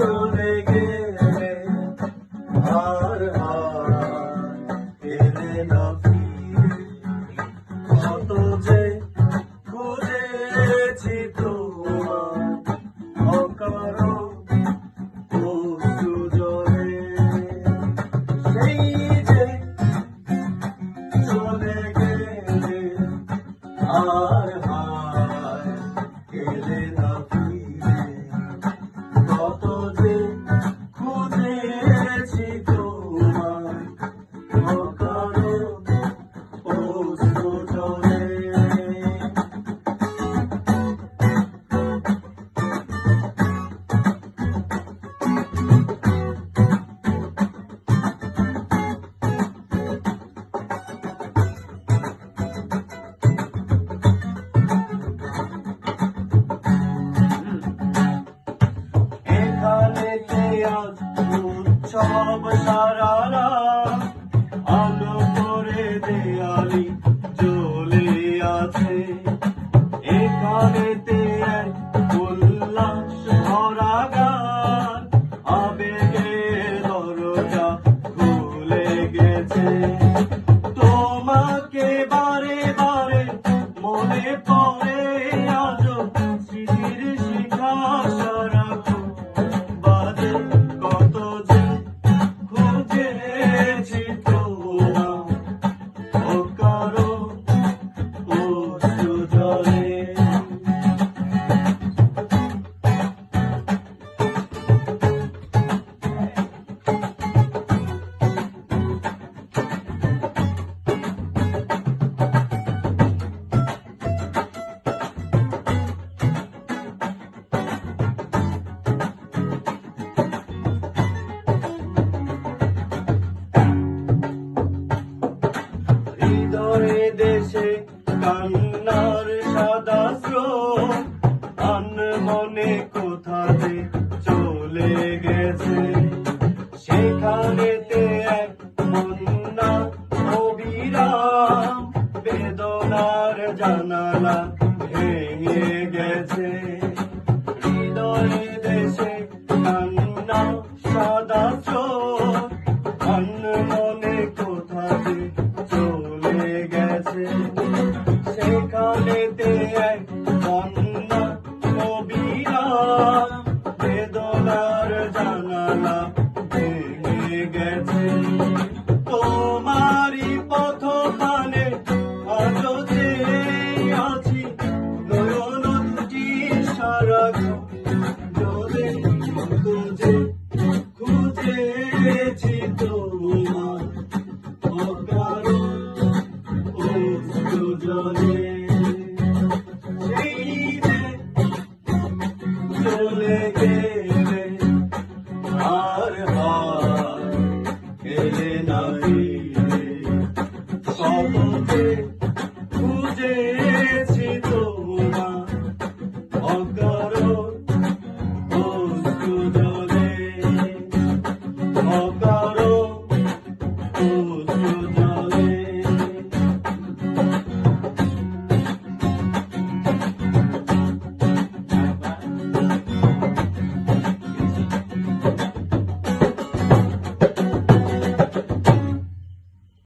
go, they give. যে খুঁজেছি তোমায়। অকারণ অশ্রু এখানেতে আজ উৎসব সারারা আলো করে দেয়ালি জ্বলে আছে। এখানেতে উল্লাস গেছে। তোমাকে বারে কান্নার সাদা স্রোত। মনে কোথাতে চলে গেছে। সেখানেতে এক বন্যা বেদনার জানালা জানালা ভেঙে গেছে। তোমারই পথ পানে যে আছি। নয়ন দুটি সারাক্ষণ জলে খুঁজে খুঁজেছি তোমার অকারণ যে চলে all day.